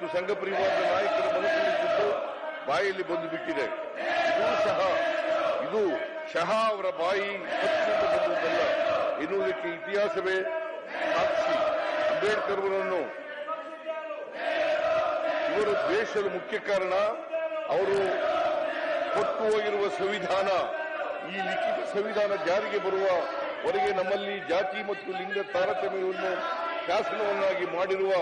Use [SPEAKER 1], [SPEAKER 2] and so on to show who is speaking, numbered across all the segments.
[SPEAKER 1] ಮತ್ತು ಸಂಘ ಪರಿವಾರದ ನಾಯಕರ ಮನಸ್ಸಲ್ಲಿದ್ದು ಬಾಯಲ್ಲಿ ಬಂದು ಬಿಟ್ಟಿದೆ. ಇದು ಸಹ ಇದು ಶಹಾ ಅವರ ಬಾಯಿ ಹತ್ತಿರದ ಬಂದುದಲ್ಲ ಎನ್ನುವುದಕ್ಕೆ ಇತಿಹಾಸವೇ ಸಾಕ್ಷಿ. ಅಂಬೇಡ್ಕರ್ ಅವರನ್ನು ಇವರು ದ್ವೇಷದ ಮುಖ್ಯ ಕಾರಣ ಅವರು ಕೊಟ್ಟು ಹೋಗಿರುವ ಸಂವಿಧಾನ. ಈ ಲಿಖಿತ ಸಂವಿಧಾನ ಜಾರಿಗೆ ಬರುವ ವರೆಗೆ ನಮ್ಮಲ್ಲಿ ಜಾತಿ ಮತ್ತು ಲಿಂಗ ತಾರತಮ್ಯವನ್ನು ಶಾಸನವನ್ನಾಗಿ ಮಾಡಿರುವ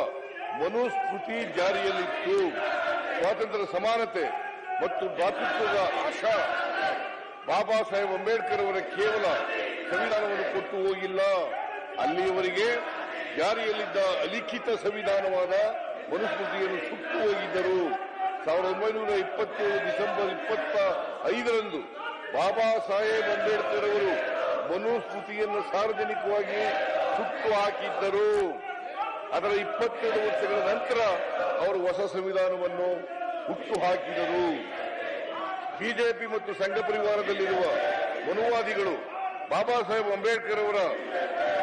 [SPEAKER 1] ಮನುಸ್ಮೃತಿ ಜಾರಿಯಲ್ಲಿತ್ತು. ಸ್ವಾತಂತ್ರ್ಯ ಸಮಾನತೆ ಮತ್ತು ಭ್ರಾತೃತ್ವದ ಆಶಾ. ಬಾಬಾ ಸಾಹೇಬ್ ಅಂಬೇಡ್ಕರ್ ಅವರ ಕೇವಲ ಸಂವಿಧಾನವನ್ನು ಕೊಟ್ಟು ಹೋಗಿಲ್ಲ. ಅಲ್ಲಿಯವರೆಗೆ ಜಾರಿಯಲ್ಲಿದ್ದ ಅಲಿಖಿತ ಸಂವಿಧಾನವಾದ ಮನುಸ್ಮೃತಿಯನ್ನು ಸುಟ್ಟು ಹೋಗಿದ್ದರು. ಸಾವಿರದ ಒಂಬೈನೂರ ಇಪ್ಪತ್ತೇಳು ಡಿಸೆಂಬರ್ ಇಪ್ಪತ್ತ ಐದರಂದು ಬಾಬಾ ಸಾಹೇಬ್ ಅಂಬೇಡ್ಕರ್ ಅವರು ಮನುಸ್ಮೃತಿಯನ್ನು ಸಾರ್ವಜನಿಕವಾಗಿ ಸುಟ್ಟು ಹಾಕಿದ್ದರು. ಅದರ ಇಪ್ಪತ್ತೆರಡು ವರ್ಷಗಳ ನಂತರ ಅವರು ಹೊಸ ಸಂವಿಧಾನವನ್ನು ಹುಟ್ಟು ಹಾಕಿದರು. ಬಿಜೆಪಿ ಮತ್ತು ಸಂಘ ಪರಿವಾರದಲ್ಲಿರುವ ಮನುವಾದಿಗಳು ಬಾಬಾ ಸಾಹೇಬ್ ಅಂಬೇಡ್ಕರ್ ಅವರ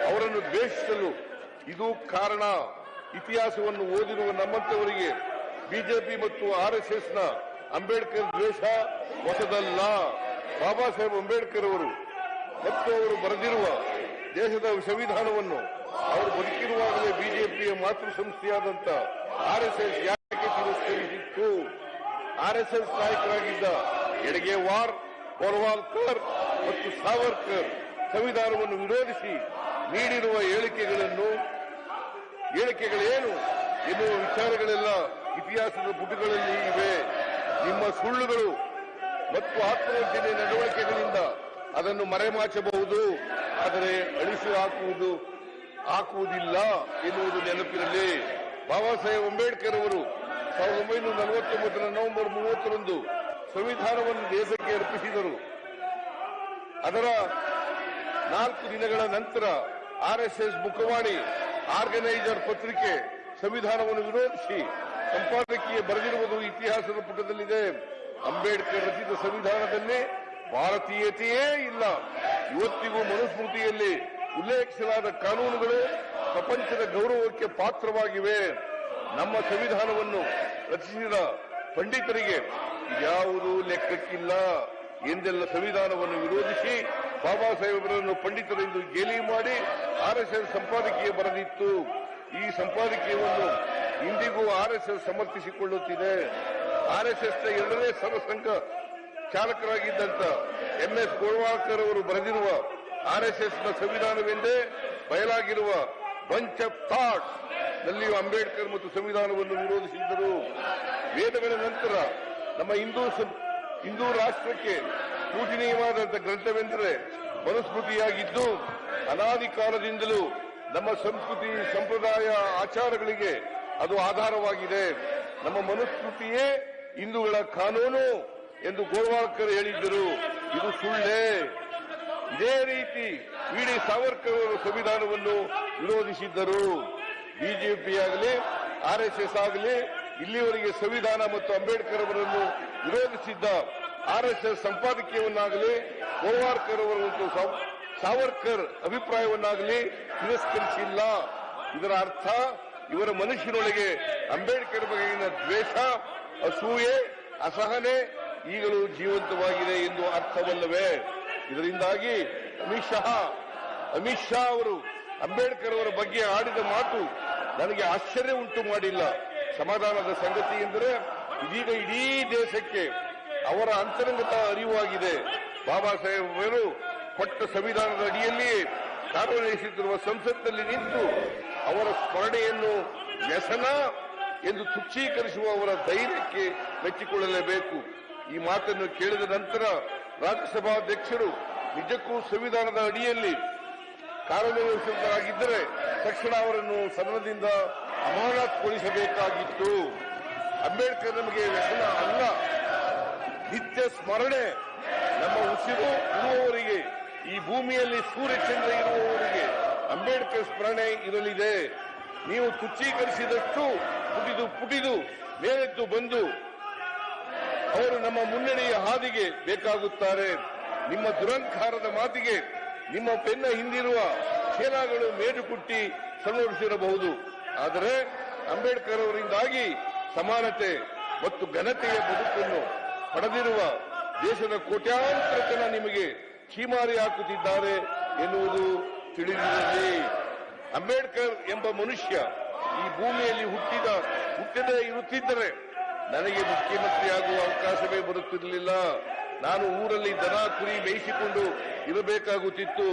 [SPEAKER 1] ಅವರನ್ನು ದ್ವೇಷಿಸಲು ಇದು ಕಾರಣ. ಇತಿಹಾಸವನ್ನು ಓದಿರುವ ನಮ್ಮಂತವರಿಗೆ ಬಿಜೆಪಿ ಮತ್ತು ಆರ್ಎಸ್ಎಸ್ನ ಅಂಬೇಡ್ಕರ್ ದ್ವೇಷ ಹೊಸದಲ್ಲ ಬಾಬಾ ಸಾಹೇಬ್ ಅಂಬೇಡ್ಕರ್ ಅವರು ಮತ್ತು ಅವರು ಬರೆದಿರುವ ದೇಶದ ಸಂವಿಧಾನವನ್ನು ಅವರು ಬದುಕಿರುವಾಗಲೇ ಬಿಜೆಪಿಯ ಮಾತೃ ಸಂಸ್ಥೆಯಾದಂತ ಆರ್ಎಸ್ಎಸ್ ಯಾಕೆ ತಿರಸ್ಕರಿಸಿತ್ತು? ಆರ್ಎಸ್ಎಸ್ ನಾಯಕರಾಗಿದ್ದ ಎಡಗೇವಾರ್ ಗೋರ್ವಾಲ್ಕರ್ ಮತ್ತು ಸಾವರ್ಕರ್ ಸಂವಿಧಾನವನ್ನು ವಿರೋಧಿಸಿ ನೀಡಿರುವ ಹೇಳಿಕೆಗಳನ್ನು ಹೇಳಿಕೆಗಳೇನು ಎನ್ನುವ ವಿಚಾರಗಳೆಲ್ಲ ಇತಿಹಾಸದ ಪುಟಗಳಲ್ಲಿ ಇವೆ. ನಿಮ್ಮ ಸುಳ್ಳುಗಳು ಮತ್ತು ಆತ್ಮವಂಚನೆ ನಡವಳಿಕೆಗಳಿಂದ ಅದನ್ನು ಮರೆಮಾಚಬಹುದು. ಆದರೆ ಅಳಿಸಿ ಹಾಕುವುದು, ಹಾಕುವುದಿಲ್ಲ ಎನ್ನುವುದು ನೆನಪಿನಲ್ಲಿ ಬಾಬಾ ಸಾಹೇಬ್ ಅಂಬೇಡ್ಕರ್ ಅವರು ಸಾವಿರದ ಒಂಬೈನೂರ ನಲವತ್ತೊಂಬತ್ತರ ನವೆಂಬರ್ ಮೂವತ್ತರಂದು ಸಂವಿಧಾನವನ್ನು ದೇಶಕ್ಕೆ ಅರ್ಪಿಸಿದರು. ಅದರ ನಾಲ್ಕು ದಿನಗಳ ನಂತರ ಆರ್ಎಸ್ಎಸ್ ಮುಖವಾಣಿ, ಆರ್ಗನೈಸರ್ ಪತ್ರಿಕೆ ಸಂವಿಧಾನವನ್ನು ವಿರೋಧಿಸಿ ಸಂಪಾದಕೀಯ ಬರೆದಿರುವುದು ಇತಿಹಾಸದ ಪುಟದಲ್ಲಿದೆ. ಅಂಬೇಡ್ಕರ್ ರಚಿತ ಸಂವಿಧಾನದಲ್ಲಿ ಭಾರತೀಯತೆಯೇ ಇಲ್ಲ. ಇವತ್ತಿಗೂ ಮನುಸ್ಮೃತಿಯಲ್ಲಿ ಉಲ್ಲೇಖಿಸಲಾದ ಕಾನೂನುಗಳು ಪ್ರಪಂಚದ ಗೌರವಕ್ಕೆ ಪಾತ್ರವಾಗಿವೆ. ನಮ್ಮ ಸಂವಿಧಾನವನ್ನು ರಚಿಸಿದ ಪಂಡಿತರಿಗೆ ಯಾವುದೂ ಲೆಕ್ಕಕ್ಕಿಲ್ಲ. ಎಂದೆಲ್ಲ ಸಂವಿಧಾನವನ್ನು ವಿರೋಧಿಸಿ ಬಾಬಾ ಸಾಹೇಬರನ್ನು ಪಂಡಿತರೆಂದು ಗೇಲಿ ಮಾಡಿ ಆರ್ಎಸ್ಎಸ್ ಸಂಪಾದಕೀಯ ಬರೆದಿತ್ತು. ಈ ಸಂಪಾದಕೀಯವನ್ನು ಇಂದಿಗೂ ಆರ್ಎಸ್ಎಸ್ ಸಮರ್ಥಿಸಿಕೊಳ್ಳುತ್ತಿದೆ. ಆರ್ಎಸ್ಎಸ್ನ ಎರಡನೇ ಸರ್ವಸಂಘ ಚಾಲಕರಾಗಿದ್ದಂತ ಎಂಎಸ್ ಗೋಳ್ವಾಳ್ಕರ್ ಅವರು ಬರೆದಿರುವ ಆರ್ಎಸ್ಎಸ್ನ ಸಂವಿಧಾನವೆಂದೇ ಬಯಲಾಗಿರುವ ಬಂಚ್ ಆಫ್ ಥಾಟ್ಸ್ ನಲ್ಲಿಯೂ ಅಂಬೇಡ್ಕರ್ ಮತ್ತು ಸಂವಿಧಾನವನ್ನು ವಿರೋಧಿಸಿದ್ದರು. ವೇದಗಳ ನಂತರ ನಮ್ಮ ಹಿಂದೂ ಹಿಂದೂ ರಾಷ್ಟ್ರಕ್ಕೆ ಪೂಜನೀಯವಾದಂತಹ ಗ್ರಂಥವೆಂದರೆ ಮನುಸ್ಮೃತಿಯಾಗಿದ್ದು, ಅನಾದಿ ಕಾಲದಿಂದಲೂ ನಮ್ಮ ಸಂಸ್ಕೃತಿ ಸಂಪ್ರದಾಯ ಆಚಾರಗಳಿಗೆ ಅದು ಆಧಾರವಾಗಿದೆ. ನಮ್ಮ ಮನುಸ್ಮೃತಿಯೇ ಹಿಂದೂಗಳ ಕಾನೂನು. ಎಂದು ಗೋಳ್ವಾಳ್ಕರ್ ಹೇಳಿದ್ದರು. ಇದು ಸುಳ್ಳೇ. ಇದೇ ರೀತಿ ವಿ ಸಾವರ್ಕರ್ ಅವರ ಸಂವಿಧಾನವನ್ನು ವಿರೋಧಿಸಿದ್ದರು. ಬಿಜೆಪಿಯಾಗಲಿ ಆರ್ಎಸ್ಎಸ್ ಆಗಲಿ, ಇಲ್ಲಿವರೆಗೆ ಸಂವಿಧಾನ ಮತ್ತು ಅಂಬೇಡ್ಕರ್ ಅವರನ್ನು ವಿರೋಧಿಸಿದ್ದ ಆರ್ಎಸ್ಎಸ್ ಸಂಪಾದಕೀಯವನ್ನಾಗಲಿ ಗೋವಾರ್ಕರ್ ಅವರ ಸಾವರ್ಕರ್ ಅಭಿಪ್ರಾಯವನ್ನಾಗಲಿ ತಿರಸ್ಕರಿಸಿಲ್ಲ. ಇದರ ಅರ್ಥ, ಇವರ ಮನುಷ್ಯನೊಳಗೆ ಅಂಬೇಡ್ಕರ್ ಬಗೆಗಿನ ದ್ವೇಷ, ಅಸೂಯೆ, ಅಸಹನೆ ಈಗಲೂ ಜೀವಂತವಾಗಿದೆ ಎಂದು ಅರ್ಥವಲ್ಲವೇ? ಇದರಿಂದಾಗಿ ಅಮಿತ್ ಶಾ ಅಮಿತ್ ಶಾ ಅವರು ಅಂಬೇಡ್ಕರ್ ಅವರ ಬಗ್ಗೆ ಆಡಿದ ಮಾತು ನನಗೆ ಆಶ್ಚರ್ಯ ಉಂಟು ಮಾಡಿಲ್ಲ. ಸಮಾಧಾನದ ಸಂಗತಿ ಎಂದರೆ ಇದೀಗ ಇಡೀ ದೇಶಕ್ಕೆ ಅವರ ಅಂತರಂಗತ ಅರಿವಾಗಿದೆ. ಬಾಬಾ ಸಾಹೇಬ್ ಅವರು ಕೊಟ್ಟ ಸಂವಿಧಾನದ ಅಡಿಯಲ್ಲಿ ಕಾರ್ಯನಿರ್ವಹಿಸುತ್ತಿರುವ ಸಂಸತ್ನಲ್ಲಿ ನಿಂತು ಅವರ ಸ್ಮರಣೆಯನ್ನು ವ್ಯಸನ ಎಂದು ತುಚ್ಛೀಕರಿಸುವ ಅವರ ಧೈರ್ಯಕ್ಕೆ ಮೆಚ್ಚಿಕೊಳ್ಳಲೇಬೇಕು. ಈ ಮಾತನ್ನು ಕೇಳಿದ ನಂತರ ರಾಜ್ಯಸಭಾಧ್ಯಕ್ಷರು ನಿಜಕ್ಕೂ ಸಂವಿಧಾನದ ಅಡಿಯಲ್ಲಿ ಕಾರ್ಯನಿರ್ವಹಿಸುವಂತರಾಗಿದ್ದರೆ ತಕ್ಷಣ ಅವರನ್ನು ಸದನದಿಂದ ಅಮಾನತ್ಗೊಳಿಸಬೇಕಾಗಿತ್ತು. ಅಂಬೇಡ್ಕರ್ ನಮಗೆ ವ್ಯಸನ ಅಲ್ಲ. ನಿತ್ಯ ಸ್ಮರಣೆ ನಮ್ಮ ಉಸಿರು ಇರುವವರಿಗೆ, ಈ ಭೂಮಿಯಲ್ಲಿ ಸೂರ್ಯಚಂದ್ರ ಇರುವವರಿಗೆ ಅಂಬೇಡ್ಕರ್ ಸ್ಮರಣೆ ಇರಲಿದೆ. ನೀವು ತುಚ್ಛೀಕರಿಸಿದಷ್ಟು ಪುಟಿದು ಪುಟಿದು ಮೇಲೆದ್ದು ಬಂದು ಅವರು ನಮ್ಮ ಮುನ್ನಡೆಯ ಹಾದಿಗೆ ಬೇಕಾಗುತ್ತಾರೆ. ನಿಮ್ಮ ದುರಂಕಾರದ ಮಾತಿಗೆ ನಿಮ್ಮ ಬೆನ್ನ ಹಿಂದಿರುವ ಚೇಲಾಗಳು ಮೇಡುಕುಟ್ಟಿ ಕುಟ್ಟಿ ಸನ್ನೋಡಿಸಿರಬಹುದು ಆದರೆ ಅಂಬೇಡ್ಕರ್ ಅವರಿಂದಾಗಿ ಸಮಾನತೆ ಮತ್ತು ಘನತೆಯ ಬದುಕನ್ನು ಪಡೆದಿರುವ ದೇಶದ ಕೋಟ್ಯಾಂತರ ಜನ ನಿಮಗೆ ಚೀಮಾರಿ ಹಾಕುತ್ತಿದ್ದಾರೆ ಎನ್ನುವುದು ತಿಳಿದಿರಲಿ ಅಂಬೇಡ್ಕರ್ ಎಂಬ ಮನುಷ್ಯ ಈ ಭೂಮಿಯಲ್ಲಿ ಹುಟ್ಟಿದ ಹುಟ್ಟದೇ ಇರುತ್ತಿದ್ದರೆ ನನಗೆ ಮುಖ್ಯಮಂತ್ರಿ ಆಗುವ ಅವಕಾಶವೇ ಬರುತ್ತಿರಲಿಲ್ಲ. ನಾನು ಊರಲ್ಲಿ ದನ, ಕುರಿ ಮೇಯಿಸಿಕೊಂಡು ಇರಬೇಕಾಗುತ್ತಿತ್ತು.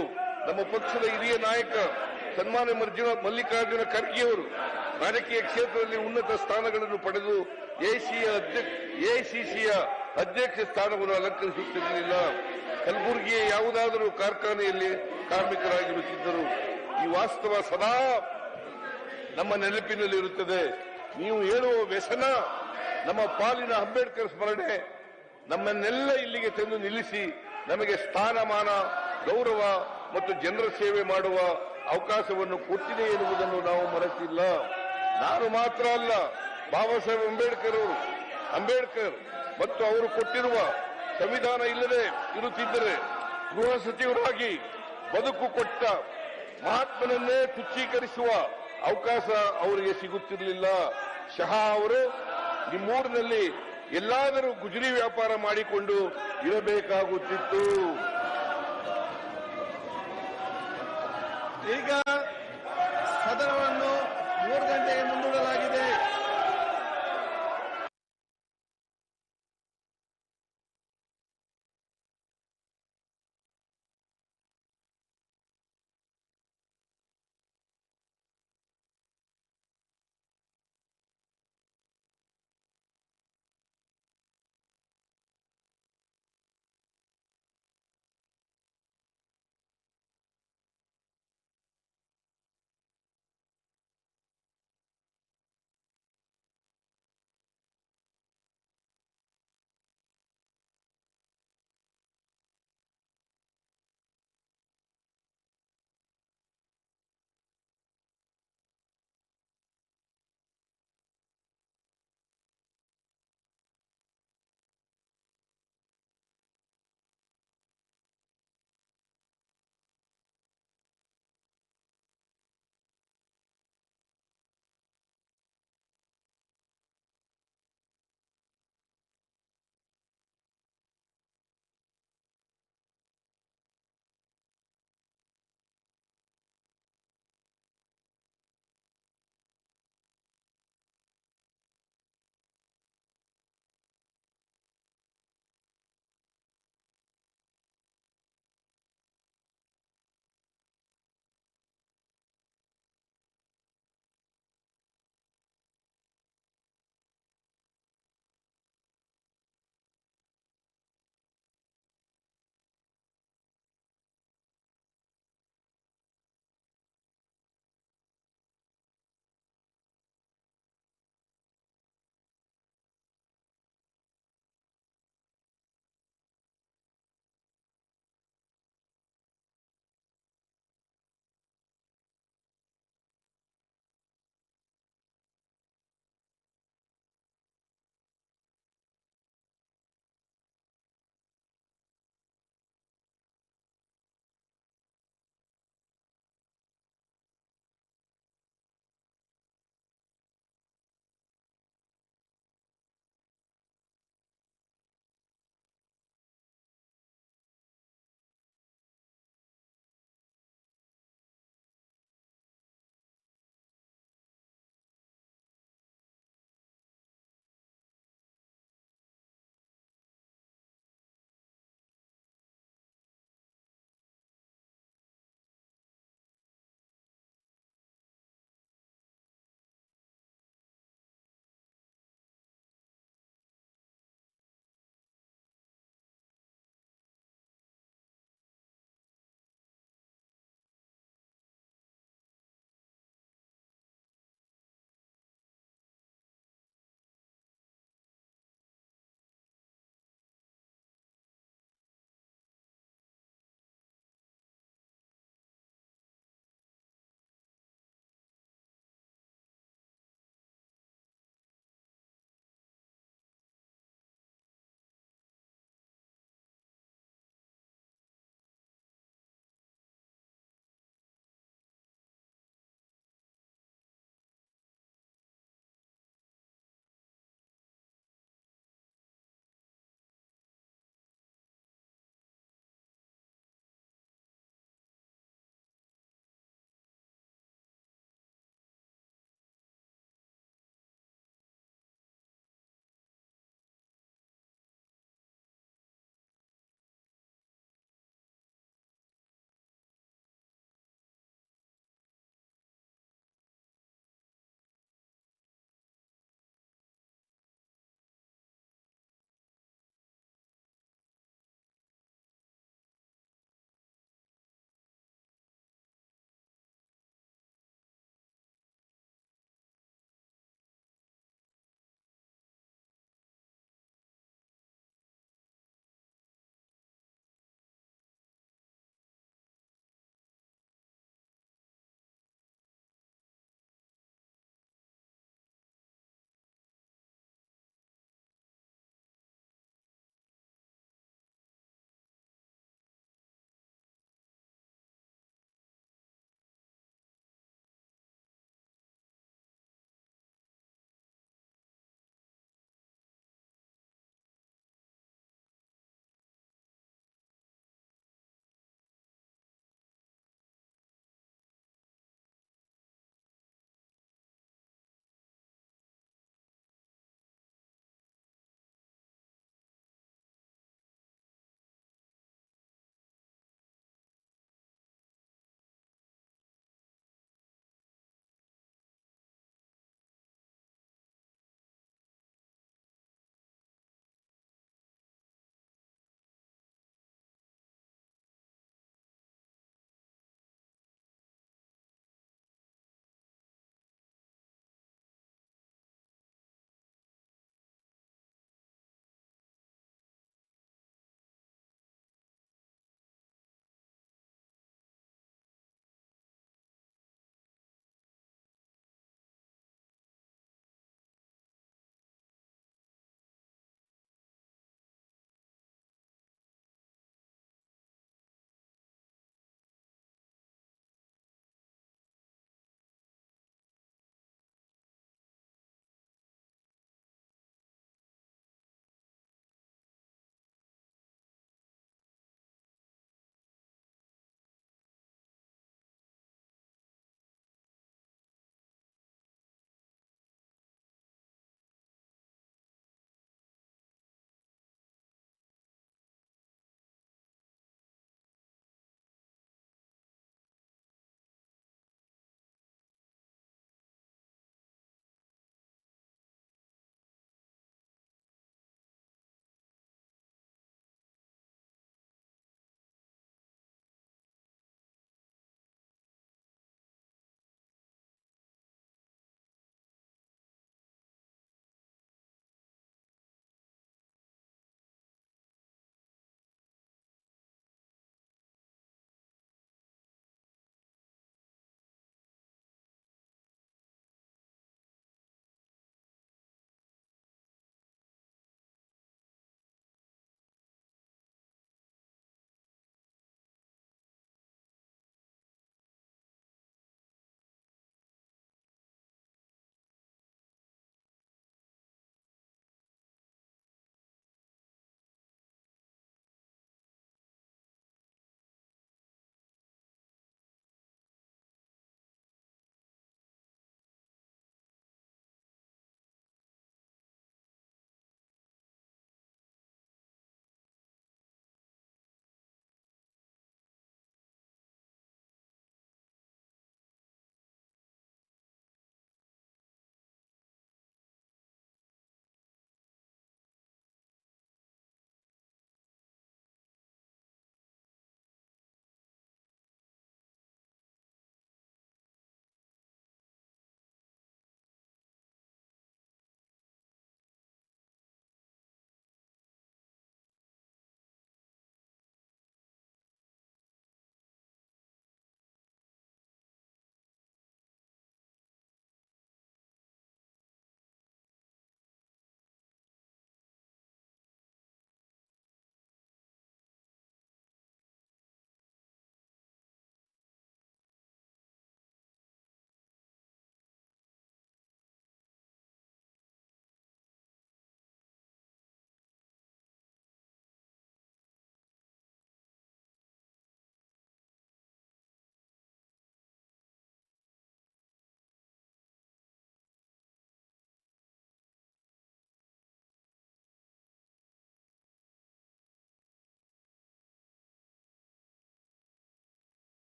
[SPEAKER 1] ನಮ್ಮ ಪಕ್ಷದ ಹಿರಿಯ ನಾಯಕ ಸನ್ಮಾನ್ಯ ಮರ್ಜುನ ಮಲ್ಲಿಕಾರ್ಜುನ ಖರ್ಗೆಯವರು ರಾಜಕೀಯ ಕ್ಷೇತ್ರದಲ್ಲಿ ಉನ್ನತ ಸ್ಥಾನಗಳನ್ನು ಪಡೆದು ಎಸಿಸಿಯ ಅಧ್ಯಕ್ಷ ಸ್ಥಾನವನ್ನು ಅಲಂಕರಿಸುತ್ತಿರಲಿಲ್ಲ. ಕಲಬುರಗಿಯ ಯಾವುದಾದರೂ ಕಾರ್ಖಾನೆಯಲ್ಲಿ ಕಾರ್ಮಿಕರಾಗಿರುತ್ತಿದ್ದರು. ಈ ವಾಸ್ತವ ಸದಾ ನಮ್ಮ ನೆನಪಿನಲ್ಲಿ ಇರುತ್ತದೆ ನೀವು ಹೇಳುವ ವ್ಯಸನ ನಮ್ಮ ಪಾಲಿನ ಅಂಬೇಡ್ಕರ್ ಸ್ಮರಣೆ ನಮ್ಮನ್ನೆಲ್ಲ ಇಲ್ಲಿಗೆ ತಂದು ನಿಲ್ಲಿಸಿ ನಮಗೆ ಸ್ಥಾನಮಾನ, ಗೌರವ ಮತ್ತು ಜನರ ಸೇವೆ ಮಾಡುವ ಅವಕಾಶವನ್ನು ಕೊಟ್ಟಿದೆ ಎನ್ನುವುದನ್ನು ನಾವು ಮರೆತಿಲ್ಲ. ನಾನು ಮಾತ್ರ ಅಲ್ಲ, ಬಾಬಾ ಸಾಹೇಬ್ ಅಂಬೇಡ್ಕರ್ ಅವರು, ಅಂಬೇಡ್ಕರ್ ಮತ್ತು ಅವರು ಕೊಟ್ಟಿರುವ ಸಂವಿಧಾನ ಇಲ್ಲದೆ ಇರುತ್ತಿದ್ದರೆ ಗೃಹ ಸಚಿವರಾಗಿ ಬದುಕು ಕೊಟ್ಟ ಮಹಾತ್ಮನನ್ನೇ ತುಚ್ಛೀಕರಿಸುವ ಅವಕಾಶ ಅವರಿಗೆ ಸಿಗುತ್ತಿರಲಿಲ್ಲ. ಶಹಾ ಅವರು ನಿಮ್ಮೂರಿನಲ್ಲಿ ಎಲ್ಲಾದರೂ ಗುಜರಿ ವ್ಯಾಪಾರ ಮಾಡಿಕೊಂಡು ಇರಬೇಕಾಗುತ್ತಿತ್ತು.
[SPEAKER 2] ಈಗ